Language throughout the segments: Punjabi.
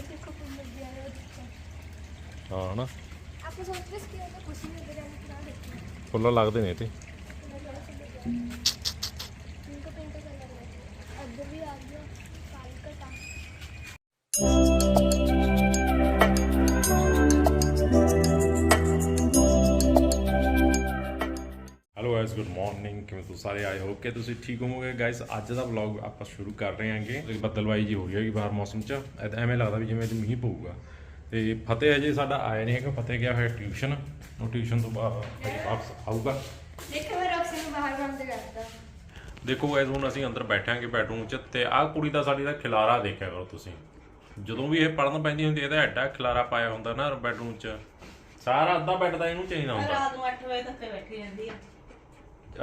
ਦੇਖੋ ਹੈ ਹਨਾ ਆਪਾਂ ਸੀ ਕਿ ਉਹ ਨਹੀਂ ਨਾ ਦੇਖੋ ਫੁੱਲ ਲੱਗਦੇ ਨੇ ਤੇ। ਪਿੰਕ ਪਿੰਕ ਕਲਰ ਹੈ ਅੱਗੇ ਵੀ ਆ ਗਿਆ। ਕਾਲ ਕਟਾ ਕਿਵੇਂ ਤੁਸੀਂ ਸਾਰੇ ਆਏ? ਹੋ ਕਿ ਤੁਸੀਂ ਠੀਕ ਹੋਵੋਗੇ। ਗਾਇਸ ਅੱਜ ਦਾ ਵਲੌਗ ਆਪਾਂ ਸ਼ੁਰੂ ਕਰ ਰਹੇ ਹਾਂਗੇ। ਬੱਦਲਵਾਈ ਜੀ ਹੋ ਰਹੀ ਹੈਗੀ ਬਾਹਰ ਮੌਸਮ 'ਚ। ਐਵੇਂ ਲੱਗਦਾ ਵੀ ਜਿਵੇਂ ਅੱਜ ਮੀਂਹ ਪਊਗਾ। ਤੇ ਫਤਿਹ ਅਜੇ ਸਾਡਾ ਆਇਆ ਨਹੀਂ ਹੈਗਾ। ਫਤਿਹ ਗਿਆ ਹੋਇਆ ਟਿਊਸ਼ਨ ਉਹ ਟਿਊਸ਼ਨ ਤੋਂ ਬਾਅਦ ਵਾਪਸ ਆਊਗਾ। ਦੇਖੋ ਮੈਂ ਰੌਕਸੀ ਨੂੰ ਬਾਹਰ ਬੰਦ ਕਰਦਾ। ਦੇਖੋ ਗਾਇਸ ਹੁਣ ਅਸੀਂ ਅੰਦਰ ਬੈਠਾਂਗੇ ਬੈਡਰੂਮ 'ਚ ਤੇ ਆਹ ਕੁੜੀ ਦਾ ਸਾਡੀ ਦਾ ਖਿਲਾਰਾ ਦੇਖਿਆ ਕਰੋ ਤੁਸੀਂ। ਜਦੋਂ ਵੀ ਇਹ ਪੜਨ ਪੈਂਦੀ ਹੁੰਦੀ ਇਹਦਾ ਐਡਾ ਖਿਲਾਰਾ ਪਾਇਆ ਹੁੰਦਾ ਨਾ ਬੈਡਰੂਮ 'ਚ। ਸਾਰਾ ਅੱਧਾ ਬੈੱਡ ਦਾ ਇਹਨੂੰ ਚਾਹੀਦਾ ਹੁੰਦਾ। ਰਾਤ ਨੂੰ 8 ਵਜੇ ਤੱਕ ਬੈਠੀ ਰਹਿੰਦੀ ਆ।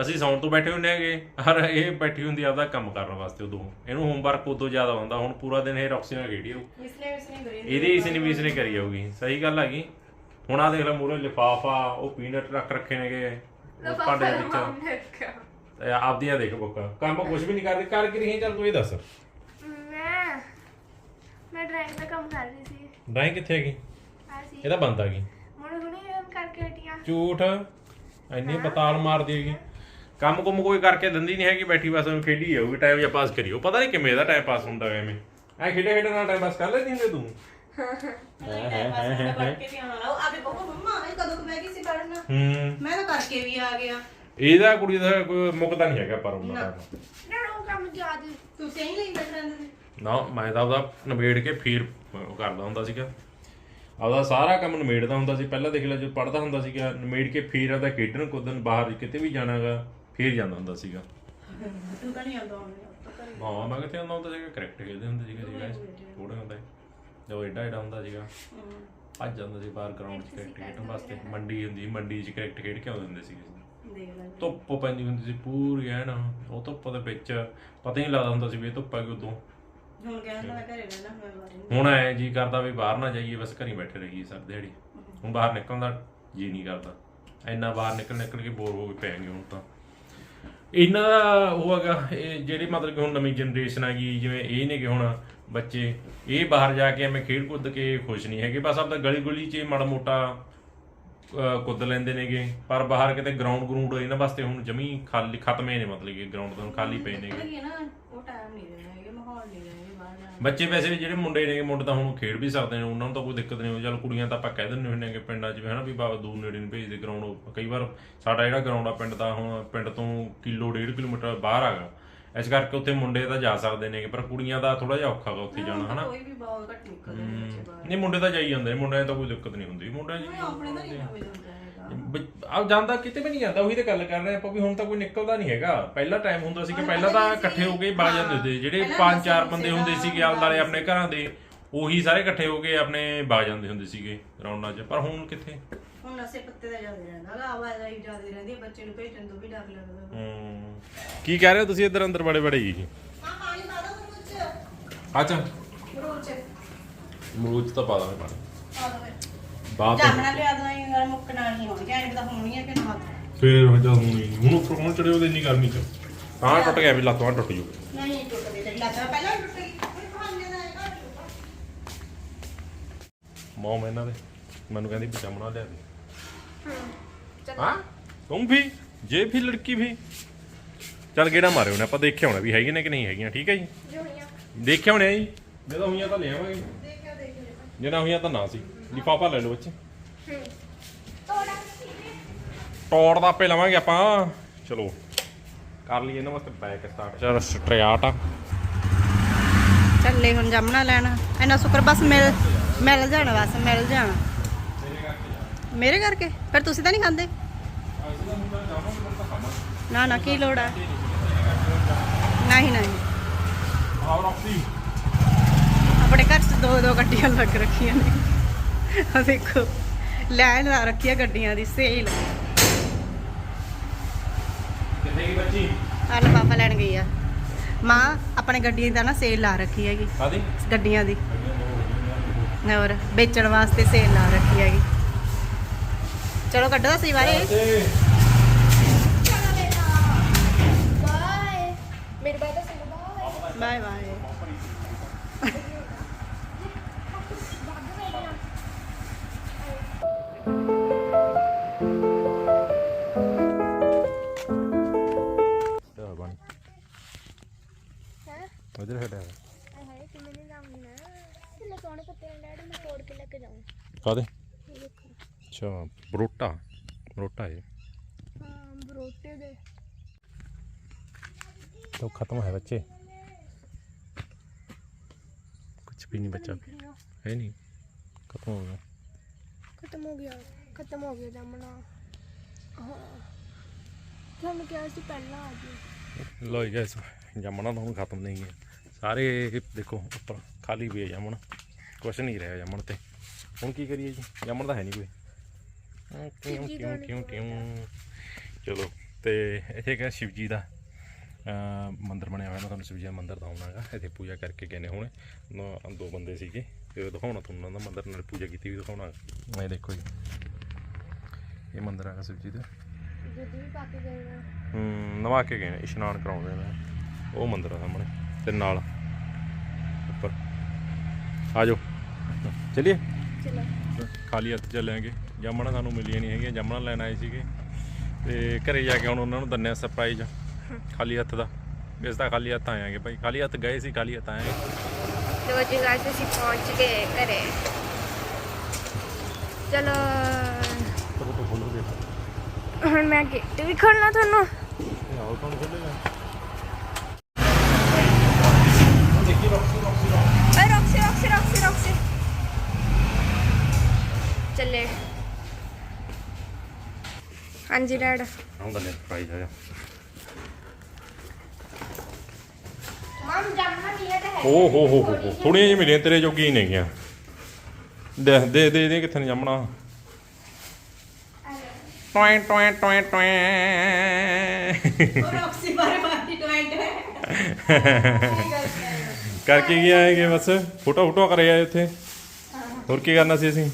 ਅਸੀਂ ਸੌਣ ਤੋਂ ਬੈਠੇ ਹੁੰਦੇ ਹੈਗੇ। ਹਰ ਇਹ ਬੈਠੀ ਹੁੰਦੀ ਆਪਦਾ ਕੰਮ ਕਰਨ ਵਾਸਤੇ ਉਦੋਂ। ਇਹਨੂੰ ਹੋਮਵਰਕ ਉਦੋਂ ਜ਼ਿਆਦਾ ਹੁੰਦਾ। ਹੁਣ ਪੂਰਾ ਦਿਨ ਇਹ ਰੌਕਸੀ ਨਾਲ ਖੇਡੀ ਹੋਊ ਕਰੀ ਇਹਦੇ ਇਸ ਨੇ ਵੀ ਇਸ ਨੇ ਕਰੀ ਜਾਊਗੀ। ਸਹੀ ਗੱਲ ਹੈਗੀ ਹੁਣ ਆ ਦੇਖ ਲੈ ਮੂਰੇ ਲਿਫਾਫਾ ਉਹ ਪੀਨਟ ਰੱਖ ਰੱਖੇ ਨੇਗੇ। ਭਾਂਡੇ ਦੇ ਵਿੱਚ। ਤੇ ਆਪਦੀਆਂ ਦੇਖ ਬੁੱਕਾ। ਕੰਮ ਕੁਝ ਵੀ ਨਹੀਂ ਕਰਦੀ। ਕਰ ਕੀ ਰਹੀ ਚੱਲ ਤੂੰ ਇਹ ਦੱਸ। ਮੈਂ ਮੈਂ ਡਰਾਇੰਗ ਦਾ ਕੰਮ ਕਰ ਰਹੀ ਸੀ। ਡਰਾਈਂਗ ਕਿੱਥੇ ਹੈਗੀ? ਆ ਸੀ ਇਹ ਤਾਂ ਬੰਦ ਆ ਗਈ। ਹੁਣੇ ਇਹ ਕਰਕੇ ਹਟੀਆਂ ਝੂਠ। ਇੰਨੀ ਬਤਾਲ ਮਾਰਦੀ ਹੈਗੀ। ਕੰਮ ਕੁਮ ਕੋਈ ਕਰਕੇ ਦਿੰਦੀ ਨਹੀਂ ਹੈਗੀ ਬੈਠੀ ਬਸ ਉਹਨੂੰ ਖੇਡੀ ਜਾਊਗੀ ਟਾਈਮ ਜਾਂ ਪਾਸ ਕਰੀਓ ਪਤਾ ਨਹੀਂ ਕਿਵੇਂ ਇਹਦਾ ਟਾਈਮ ਪਾਸ ਹੁੰਦਾ ਐਵੇਂ। ਐ ਖੇਡੇ ਖੇਡੇ ਨਾਲ ਟਾਈਮ ਪਾਸ ਕਰ ਲੈਂਦੀ ਹੁੰਦੇ ਤੂੰ। ਮੈਂ ਹੂੰ। ਤਾਂ ਕਰਕੇ ਵੀ ਆ ਗਿਆ। ਇਹਦਾ ਕੁੜੀ ਦਾ ਕੋਈ ਮੁੱਕਦਾ ਨਹੀਂ ਹੈਗਾ ਪਰ ਉਹਨਾਂ ਦਾ ਨਾ ਉਹ ਕੰਮ ਯਾਦ ਤੁਸੀਂ ਹੀ ਲਈ ਬੈਠ ਰਹਿੰਦੇ ਸੀ ਨਾ ਮੈਂ ਤਾਂ ਉਹਦਾ ਨਿਬੇੜ ਕੇ ਫੇਰ ਉਹ ਕਰਦਾ ਹੁੰਦਾ ਸੀਗਾ। ਆਪਦਾ ਸਾਰਾ ਕੰਮ ਨਿਬੇੜਦਾ ਹੁੰਦਾ ਸੀ। ਪਹਿਲਾਂ ਦੇਖ ਲੈ ਜਦੋਂ ਪੜਦਾ ਹੁੰਦਾ ਸੀਗਾ ਨਿਬੇੜ ਕੇ ਫੇਰ ਆਪਦਾ ਖੇਡਣ ਕੁੱਦਣ ਬਾਹਰ ਕਿਤੇ ਵੀ ਜਾਣਾਗਾ। ਫੇਰ ਜਾਂਦਾ ਹੁੰਦਾ ਸੀਗਾ। ਤੂੰ ਤਾਂ ਨਹੀਂ ਆਉਂਦਾ ਹੁਣ ਹਾਂ ਮੈਂ ਕਿੱਥੇ ਆਉਂਦਾ ਹੁੰਦਾ ਸੀਗਾ ਕ੍ਰਿਕਟ ਖੇਡਦੇ ਹੁੰਦੇ ਸੀਗੇ ਸੀਗਾ ਥੋੜਾ ਹੁੰਦਾ। ਜਦੋਂ ਏਡਾ ਏਡਾ ਹੁੰਦਾ ਸੀਗਾ। ਭੱਜ ਜਾਂਦਾ ਸੀ ਬਾਹਰ ਗਰਾਊਂਡ 'ਚ ਕ੍ਰਿਕਟ ਖੇਡਣ ਵਾਸਤੇ। ਮੰਡੀ ਹੁੰਦੀ ਮੰਡੀ 'ਚ ਕ੍ਰਿਕਟ ਖੇਡ ਕੇ ਆਉਂਦੇ ਹੁੰਦੇ ਸੀਗੇ। ਦੇਖ ਲੈ। ਧੁੱਪ ਪੈਂਦੀ ਹੁੰਦੀ ਸੀ ਪੂਰੀ ਐਨ ਉਹ ਧੁੱਪ ਦੇ ਵਿੱਚ ਪਤਾ ਹੀ ਨਹੀਂ ਲੱਗਦਾ ਹੁੰਦਾ ਸੀ ਵੀ ਇਹ ਧੁੱਪ ਹੈ ਕਿ ਉਦੋਂ। ਹੁਣ ਕਹਿੰਦਾ ਘਰੇ ਰਹਿਣਾ ਹੁਣ ਐ ਜੀ ਕਰਦਾ ਵੀ ਬਾਹਰ ਨਾ ਜਾਈਏ ਬਸ ਘਰੀ ਬੈਠੇ ਰਹੀਏ ਸਰ ਦਿਹਾੜੀ। ਹੁਣ ਬਾਹਰ ਨਿਕਲਣ ਦਾ ਜੀ ਨਹੀਂ ਕਰਦਾ। ਇੰਨਾ ਬਾਹਰ ਨਿਕਲ ਨਿਕਲ ਕੇ ਬੋਰ ਹੋ ਕੇ ਪੈਣਗੇ ਹੁਣ ਤਾਂ। ਇਹਨਾਂ ਦਾ ਉਹ ਹੈਗਾ, ਇਹ ਜਿਹੜੇ ਮਤਲਬ ਕਿ ਹੁਣ ਨਵੀਂ ਜਨਰੇਸ਼ਨ ਹੈਗੀ, ਜਿਵੇਂ ਇਹ ਨੇ ਕਿ ਹੁਣ ਬੱਚੇ, ਇਹ ਬਾਹਰ ਜਾ ਕੇ ਐਵੇਂ ਖੇਡ ਕੁੱਦ ਕੇ ਖੁਸ਼ ਨਹੀਂ ਹੈਗੇ, ਬਸ ਆਪਦਾ ਗਲੀ ਗੁਲੀ 'ਚ ਮਾੜਾ ਮੋਟਾ ਕੁੱਦ ਲੈਂਦੇ ਨੇਗੇ, ਪਰ ਬਾਹਰ ਕਿਤੇ ਗਰਾਊਂਡ ਗਰਾਊਂਡ ਇਹਨਾਂ ਵਾਸਤੇ ਹੁਣ ਜਮੀ ਖਾਲੀ ਖਤਮੇ ਨੇ ਮਤਲਬ ਕਿ ਗਰਾਊਂਡ ਤੋਂ ਖਾਲੀ ਪਏ ਨੇਗੇ। ਨਾ, ਉਹ ਟਾਈਮ ਨਹੀਂ ਰਿਹਾ ਹੈਗਾ, ਮਾਹੌਲ ਨਹੀਂ ਰਿਹਾ ਹੈਗਾ ਬਾਹਰ ਜਾਣ ਬੱਚੇ ਵੈਸੇ ਵੀ ਜਿਹੜੇ ਮੁੰਡੇ ਨੇ ਮੁੰਡੇ ਤਾਂ ਹੁਣ ਖੇਡ ਵੀ ਸਕਦੇ ਨੇ ਉਹਨਾਂ ਨੂੰ ਤਾਂ ਕੋਈ ਦਿੱਕਤ ਨਹੀਂ ਚੱਲ ਕੁੜੀਆਂ ਤਾਂ ਆਪਾਂ ਕਹਿ ਦਿੰਦੇ ਹੁੰਦੇ ਨੇ ਕਿ ਪਿੰਡਾਂ 'ਚ ਵੀ ਹਨਾ ਵੀ ਬਾਬਾ ਦੂਰ ਨੇੜੇ ਨਹੀਂ ਭੇਜਦੇ ਗਰਾਊਂਡ ਕਈ ਵਾਰ ਸਾਡਾ ਜਿਹੜਾ ਗਰਾਊਂਡ ਆ ਪਿੰਡ ਦਾ ਹੁਣ ਪਿੰਡ ਤੋਂ ਕਿਲੋ ਡੇਢ ਕਿਲੋਮੀਟਰ ਬਾਹਰ ਆਗਾ ਇਸ ਕਰਕੇ ਉੱਥੇ ਮੁੰਡੇ ਤਾਂ ਜਾ ਸਕਦੇ ਨੇ ਪਰ ਕੁੜੀਆਂ ਦਾ ਥੋੜਾ ਜਿਹਾ ਔਖਾ ਗਾ ਉੱਥੇ ਜਾਣਾ ਹਨਾ। ਕੋਈ ਵੀ ਬਹੁਤ ਘੱਟ ਨਿਕਲਦੇ ਨੇ ਬੱਚੇ ਬਾਹਰ। ਨਹੀਂ ਮੁੰਡੇ ਤਾਂ ਜਾਈ ਜਾਂਦੇ ਨੇ ਮੁੰਡਿਆਂ ਤਾਂ ਕੋਈ ਦਿੱਕਤ ਨਹੀਂ ਹੁੰਦੀ। ਮੁੰਡਿਆਂ 'ਚ ਆਪਣੇ ਤਾਂ ਨਹੀਂ ਹੋਵੇ ਹੁੰਦਾ ਹੈਗਾ ਆ ਜਾਂਦਾ ਕਿਤੇ ਵੀ ਨਹੀਂ ਜਾਂਦਾ ਉਹੀ ਤਾਂ ਗੱਲ ਕਰ ਰਹੇ ਆਪਾਂ ਵੀ ਹੁਣ ਤਾਂ ਕੋਈ ਨਿਕਲਦਾ ਨਹੀਂ ਹੈਗਾ। ਪਹਿਲਾ ਟਾਈਮ ਹੁੰਦਾ ਸੀ ਕਿ ਪਹਿਲਾਂ ਤਾਂ ਇਕੱਠੇ ਹੋ ਕੇ ਬਾ ਜਾਂਦੇ ਸੀ। ਜਿਹੜੇ ਪੰਜ ਚਾਰ ਬੰਦੇ ਹੁੰਦੇ ਸੀਗੇ ਆਲੇ ਦੁਆਲੇ ਆਪਣੇ ਘਰਾਂ ਦੇ ਉਹੀ ਸਾਰੇ ਇਕੱਠੇ ਹੋ ਕੇ ਆਪਣੇ ਬਾ ਜਾਂਦੇ ਹੁੰਦੇ ਸੀਗੇ ਰੌਣਕਾਂ 'ਚ। ਪਰ ਹੁਣ ਕਿੱਥੇ? ਹੁਣ ਨਸੇ ਪੱਤੇ ਦਾ ਜ਼ਿਆਦਾ ਰਹਿੰਦਾ ਹੈਗਾ ਆਵਾਜ਼ਾਈ ਜ਼ਿਆਦਾ ਰਹਿੰਦੀ ਹੈ ਬੱਚੇ ਨੂੰ ਭੇਜਣ ਤੋਂ ਵੀ ਡਰ ਲੱਗਦਾ ਹੂੰ। ਕੀ ਕਹਿ ਰਹੇ ਹੋ ਤੁਸੀਂ ਇੱਧਰ ਅੰਦਰ ਬੜੇ ਬੜੇ ਜੀ? ਹਾਂ ਪਾਣੀ ਪਾ ਦੋ ਕੁਝ ਅੱਛਾ। ਮਰੂਦ ਤਾਂ ਪਾ ਦਾਂਗੇ ਪਾਣੀ। ਪਾ ਦੋ ਫਿਰ। ਬਾਤ ਜਾਮਣਾ ਲਿਆ ਦਵਾਈ ਨਾਲ ਮੁੱਕਣਾ ਨਹੀਂ ਹੋਣੀ ਐਂ ਪਤਾ ਹੋਣੀ ਹੈ ਕਿ ਨਾ ਫੇਰ ਹੋ ਜਾ ਹੁਣ ਹੁਣ ਉੱਪਰ ਕੌਣ ਚੜੇ ਉਹਦੇ ਇੰਨੀ ਗਰਮੀ 'ਚ ਹਾਂ ਟੁੱਟ ਗਿਆ ਵੀ ਲੱਤਾਂ ਟੁੱਟ ਜੂ। ਨਹੀਂ ਟੁੱਟਦੇ ਤੇ ਲੱਗਦਾ ਪਹਿਲਾਂ ਟੁੱਟ ਗਈ। ਕੋਈ ਬਹਾਨੇ ਦਾ ਹੈਗਾ ਮੌਮ ਇਹਨਾਂ ਦੇ। ਮੈਨੂੰ ਕਹਿੰਦੀ ਪਜਾਮਾ ਲਿਆ ਦੇ। ਚੱਲ। ਹਾਂ? ਤੁਮ ਵੀ? ਜੇ ਵੀ ਲੜਕੀ ਵੀ। ਚੱਲ ਗੇੜਾ ਮਾਰਿਓ ਨੇ ਆਪਾਂ ਦੇਖਿਆ ਹੋਣਾ ਵੀ ਹੈਗੇ ਨੇ ਕਿ ਨਹੀਂ ਹੈਗੀਆਂ ਠੀਕ ਹੈ ਜੀ? ਦੇਖਿਆ ਹੋਣਾ ਜੀ? ਜੇ ਤਾਂ ਹੋਈਆਂ ਤਾਂ ਲੈ ਆਵਾਂਗੇ। ਦੇਖਿਆ ਦੇਖਿਆ। ਜੇ ਨਾ ਹੋਈਆਂ ਤਾਂ ਨਾ ਸੀ। ਲਿਫਾਫਾ ਲੈ ਲਓ ਬੱਚੇ। ਹੂੰ। ਤੋੜਾ ਟੌੜ ਦਾ ਆਪੇ ਲਵਾਂਗੇ ਆਪਾਂ। ਚਲੋ ਕਰ ਲਈਏ ਇਹਨਾਂ ਵਾਸਤੇ ਬੈਕ ਸਟਾਰਟ ਚਲ ਸਟ੍ਰਿਆਟ ਆ ਚੱਲੇ ਹੁਣ ਜਾਮਣਾ ਲੈਣਾ। ਇਹਨਾਂ ਸ਼ੁਕਰ ਬਸ ਮਿਲ ਮਿਲ ਜਾਣਾ ਬਸ ਮਿਲ ਜਾਣਾ। ਮੇਰੇ ਕਰਕੇ ਫਿਰ ਤੁਸੀਂ ਤਾਂ ਨਹੀਂ ਖਾਂਦੇ? ਨਾ ਨਾ ਕੀ ਲੋੜ ਆ? ਨਹੀਂ ਨਹੀਂ। ਆਹ ਆਪਣੇ ਘਰ 'ਚ ਦੋ ਦੋ ਗੱਡੀਆਂ ਲੱਗ ਰੱਖੀਆਂ ਨੇ। ਆ ਦੇਖੋ ਲਾਈਨ ਲਾ ਰੱਖੀ ਆ ਗੱਡੀਆਂ ਦੀ ਸੇਲ ਕਿੱਥੇ ਗਈ ਬੱਚੀ? ਆ ਲਫਾਫਾ ਲੈਣ ਗਈ ਆ। ਮਾਂ ਆਪਣੇ ਗੱਡੀਆਂ ਦੀ ਤਾਂ ਨਾ ਸੇਲ ਲਾ ਰੱਖੀ ਹੈਗੀ। ਕਾਦੀ ਗੱਡੀਆਂ ਦੀ। ਹੋਰ ਵੇਚਣ ਵਾਸਤੇ ਸੇਲ ਲਾ ਰੱਖੀ ਹੈਗੀ। ਚਲੋ ਕੱਢੋ ਦਾ ਸੀ ਬਾਰੇ ਬਾਏ ਮੇਰੇ ਬਾਤ ਸੁਣ ਬਾਏ ਬਾਏ ਬਾਏ ਕਾਦੇ ਇਹ ਦੇਖੋ ਅੱਛਾ ਬਰੋਟਾ ਬਰੋਟਾ ਇਹ ਹਾਂ ਬਰੋਟੇ ਦੇ तो खत्म है बच्चे कुछ भी नहीं बचा है नहीं खत्म हो गया ਖਤਮ ਹੋ ਗਿਆ ਖਤਮ ਹੋ ਗਿਆ ਜਾਮਣਾ ਹਾਂ ਤੁਹਾਨੂੰ ਕਿਹਾ ਸੀ ਪਹਿਲਾਂ ਆ ਜੀ लो गैस जमना तो हम खत्म नहीं है सारे देखो ऊपर खाली भी है जमन कुछ नहीं रहा जमन ते ਹੁਣ ਕੀ ਕਰੀਏ ਜੀ? ਜਮਨ ਤਾਂ ਹੈ ਨਹੀਂ ਕੋਈ। ਕਿਉਂ ਕਿਉਂ ਕਿਉਂ ਕਿਉਂ? ਚਲੋ ਤੇ ਇੱਥੇ ਕਿ ਸ਼ਿਵ ਜੀ ਦਾ ਮੰਦਿਰ ਬਣਿਆ ਹੋਇਆ। ਮੈਂ ਤੁਹਾਨੂੰ ਸ਼ਿਵ ਜੀ ਦਾ ਮੰਦਿਰ ਦਿਖਾਉਣਾਗਾ। ਇੱਥੇ ਪੂਜਾ ਕਰਕੇ ਗਏ ਨੇ ਹੁਣ। ਦੋ ਬੰਦੇ ਸੀਗੇ। ਤੇ ਦਿਖਾਉਣਾ ਤੁਹਾਨੂੰ ਉਹਨਾਂ ਦਾ ਮੰਦਿਰ ਨਾਲ ਪੂਜਾ ਕੀਤੀ ਵੀ ਦਿਖਾਉਣਾ ਇਹ ਦੇਖੋ ਜੀ। ਇਹ ਮੰਦਿਰ ਹੈਗਾ ਸ਼ਿਵ ਜੀ ਦਾ। ਜੁੱਤੀ ਵੀ ਪਾ ਕੇ ਗਏ ਨਾ। ਹੂੰ ਨਵਾ ਕੇ ਗਏ ਨੇ ਇਸ਼ਨਾਨ ਕਰਾਉਂਦੇ ਨੇ। ਉਹ ਮੰਦਿਰ ਆ ਸਾਹਮਣੇ ਤੇ ਨਾਲ ਉੱਪਰ। ਆ ਜਾਓ। ਚਲਿਏ। ਚਲੋ ਖਾਲੀ ਹੱਥ ਚੱਲਾਂਗੇ ਜਾਮਣਾ ਸਾਨੂੰ ਮਿਲੀਆਂ ਨਹੀਂ ਹੈਗੀਆਂ। ਜਾਮਣਾ ਲੈਣ ਆਏ ਸੀਗੇ। ਤੇ ਘਰੇ ਜਾ ਕੇ ਹੁਣ ਉਹਨਾਂ ਨੂੰ ਦੰਨਿਆ ਸਰਪ੍ਰਾਈਜ਼ ਖਾਲੀ ਹੱਥ ਦਾ। ਇਸ ਦਾ ਖਾਲੀ ਹੱਥ ਆਏਗੇ ਭਾਈ। ਖਾਲੀ ਹੱਥ ਗਏ ਸੀ ਖਾਲੀ ਹੱਥ ਆਏ ਲੋ ਜੀ ਗਾਇਸ ਅਸੀਂ ਪਹੁੰਚ ਗਏ ਘਰੇ। ਚਲੋ ਤੋਂ ਖੋਲੋ ਦੇ ਹੁਣ ਮੈਂ ਗੇਟ ਵੀ ਖੋਲਣਾ ਤੁਹਾਨੂੰ। ਆਓ ਕੌਣ ਖੋਲੇਗਾ ਓਏ ਰੌਕਸੀ ਰੌਕਸੀ ਰੌਕਸੀ ਰੌਕਸੀ ਚੱਲੇ ਹਾਂਜੀ ਡੈਡ। ਆਉਂ ਦੰਨਿਆ ਸਰਪ੍ਰਾਈਜ਼ ਆ ਜਾ। ਮਾਮ ਜਾਮਣਾ ਨਹੀਂ ਹੈ ਤਾਂ ਓ ਹੋ ਹੋ ਹੋ ਹੋ ਥੋੜੀਆਂ ਜਿਹੀਆਂ ਮਿਲੀਆਂ ਤੇਰੇ ਜੋਗੀ ਨਹੀਂ ਹੈਗੀਆਂ ਦੇ ਦੇ ਦੇ ਦੇ ਕਿੱਥੇ ਨੇ ਜਾਮਣਾ? ਟੋਏ ਟੋਏ ਟੋਏ ਟੋਏ ਉਹ ਰੌਕਸੀ ਬਾਰੇ ਮਾਰਦੀ ਟਵੈਂਟ ਹੈ ਕਰਕੇ ਕੀ ਆਏਗੇ ਬਸ? ਫੋਟੋ ਫੋਟੋ ਕਰੇ ਆਏ ਉੱਥੇ? ਹੋਰ ਕੀ ਕਰਨਾ ਸੀ ਅਸੀਂ?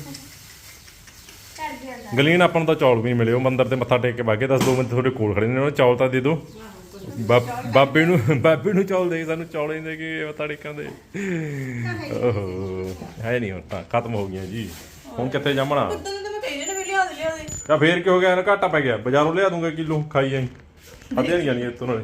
ਗਲੀਨ ਆਪਾਂ ਨੂੰ ਤਾਂ ਚੌਲ ਵੀ ਮਿਲੇ ਉਹ ਮੰਦਿਰ ਤੇ ਮੱਥਾ ਟੇਕ ਕੇ ਬਾਗੇ ਦੱਸ ਦੋ ਬੰਦੇ ਤੁਹਾਡੇ ਕੋਲ ਖੜੇ ਨੇ ਉਹਨਾਂ ਚੌਲ ਤਾਂ ਦੇ ਦਿਓ। ਬਾਬੇ ਨੂੰ ਬਾਬੇ ਨੂੰ ਚੌਲ ਦੇ ਸਾਨੂੰ ਚੌਲ ਹੀ ਦੇ ਕੇ ਮੱਥਾ ਟੇਕਾਂ ਦੇ। ਓਹੋ ਹੈ ਨਹੀਂ ਹੁਣ ਤਾਂ ਖਤਮ ਹੋ ਗਈਆਂ ਜੀ। ਹੁਣ ਕਿੱਥੇ ਜਾਮਣਾ ਤਾਂ ਫੇਰ ਕੀ ਹੋ ਗਿਆ ਘਾਟਾ ਪੈ ਗਿਆ। ਬਾਜ਼ਾਰੋਂ ਲਿਆ ਦੂੰਗਾ ਕਿਲੋ ਖਾਈ ਜਾਈ। ਅੱਧੇ ਨਹੀਂ ਜਾਣੀ ਇੱਥੋਂ ਨਾਲੇ।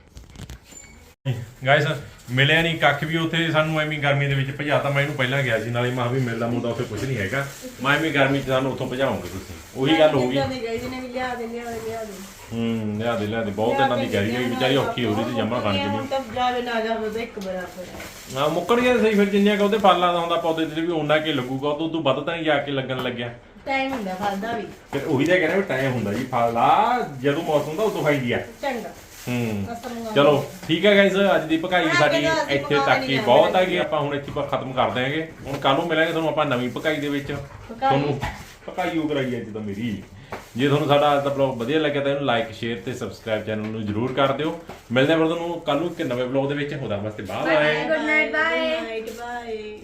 ਗਾਇਸ ਮਿਲਿਆ ਨਹੀਂ ਕੱਖ ਵੀ ਉੱਥੇ ਸਾਨੂੰ ਐਵੇਂ ਗਰਮੀ ਦੇ ਵਿੱਚ ਭਜਾਤਾ ਮੈਂ ਇਹਨੂੰ ਪਹਿਲਾਂ ਗਿਆ ਸੀ ਨਾਲੇ ਮਾਂ ਵੀ ਮਿਲਦਾ ਮੁੰਡਾ ਉੱਥੇ ਕੁਝ ਨਹੀਂ ਹੈਗਾ। ਮੈਂ ਐਵੇਂ ਗਰਮੀ ਚ ਸਾਨੂੰ ਉੱਥੋਂ ਭਜਾਉਂਗੇ ਤੁਸੀਂ। ਉਹੀ ਗੱਲ ਹੋ ਗਈ। ਦੀ ਦੇ ਦੇ ਦੇ ਹੂੰ ਲਿਆ ਦੇ ਲਿਆ ਦੇ। ਬਹੁਤ ਇਹਨਾਂ ਦੀ ਗੈਰੀ ਹੋਈ ਵਿਚਾਰੀ ਔਖੀ ਹੋ ਰਹੀ ਸੀ ਜੰਮਾ ਖਾਣ ਕੇ ਹੁਣ ਨਹੀਂ ਤਾਂ ਜਾਵੇ ਨਾ ਜਾਵੇ ਤਾਂ ਇੱਕ ਬਰਾਬਰ ਹੈ ਆ ਮੁੱਕਣ ਗਿਆ ਸਹੀ ਫਿਰ ਜਿੰਨਿਆਂ ਕਾ ਉਹਦੇ ਫਲਾਂ ਦਾ ਹੁੰਦਾ ਪੌਦੇ ਤੇ ਵੀ ਉਹਨਾਂ ਕੇ ਲੱਗੂਗਾ ਉਦੋਂ ਤੋਂ ਵੱਧ ਤਾਂ ਨਹੀਂ ਜਾ ਕੇ ਲੱਗਣ ਲੱਗਿਆ। ਟਾਈਮ ਹੁੰਦਾ ਫਲਦਾ ਵੀ। ਫਿਰ ਉਹੀ ਤਾਂ ਕਹਿੰਦਾ ਟਾਈਮ ਹੁੰਦਾ ਜੀ ਫਲ ਦਾ ਜਦੋਂ ਮੌਸਮ ਹੁੰਦਾ ਉਦੋਂ ਖਾਈਦੀ ਆ। ਚੰਗਾ। ਹੂੰ। ਚਲੋ ਠੀਕ ਹੈ ਗਾਇਸ ਅੱਜ ਦੀ ਭਕਾਈ ਹਾਂ, ਸਾਡੀ ਇੱਥੇ ਤੱਕ ਹੀ ਬਹੁਤ ਹੈਗੀ ਆਪਾਂ ਹੁਣ ਇੱਥੇ ਖਤਮ ਕਰ ਦਿਆਂਗੇ ਹੁਣ ਕੱਲ ਨੂੰ ਮਿਲਾਂਗੇ ਤੁਹਾਨੂੰ ਆਪਾਂ ਨਵੀਂ ਭਕਾਈ ਦੇ ਵਿੱਚ। ਤੁਹਾਨੂੰ ਭਕਾਈ ਉਹ ਕਰਾਈ ਅੱਜ ਤਾਂ ਮੇਰੀ। ਜੇ ਤੁਹਾਨੂੰ ਸਾਡਾ ਅੱਜ ਦਾ ਬਲੌਗ ਵਧੀਆ ਲੱਗਿਆ ਤਾਂ ਇਹਨੂੰ ਲਾਈਕ ਸ਼ੇਅਰ ਤੇ ਸਬਸਕ੍ਰਾਈਬ ਚੈਨਲ ਨੂੰ ਜਰੂਰ ਕਰ ਦਿਓ। ਮਿਲਦੇ ਹਾਂ ਫਿਰ ਤੁਹਾਨੂੰ ਕੱਲ ਨੂੰ ਇੱਕ ਨਵੇਂ ਬਲੌਗ ਦੇ ਵਿੱਚ। ਉਹਦਾ ਵਾਸਤੇ bye bye good night bye night bye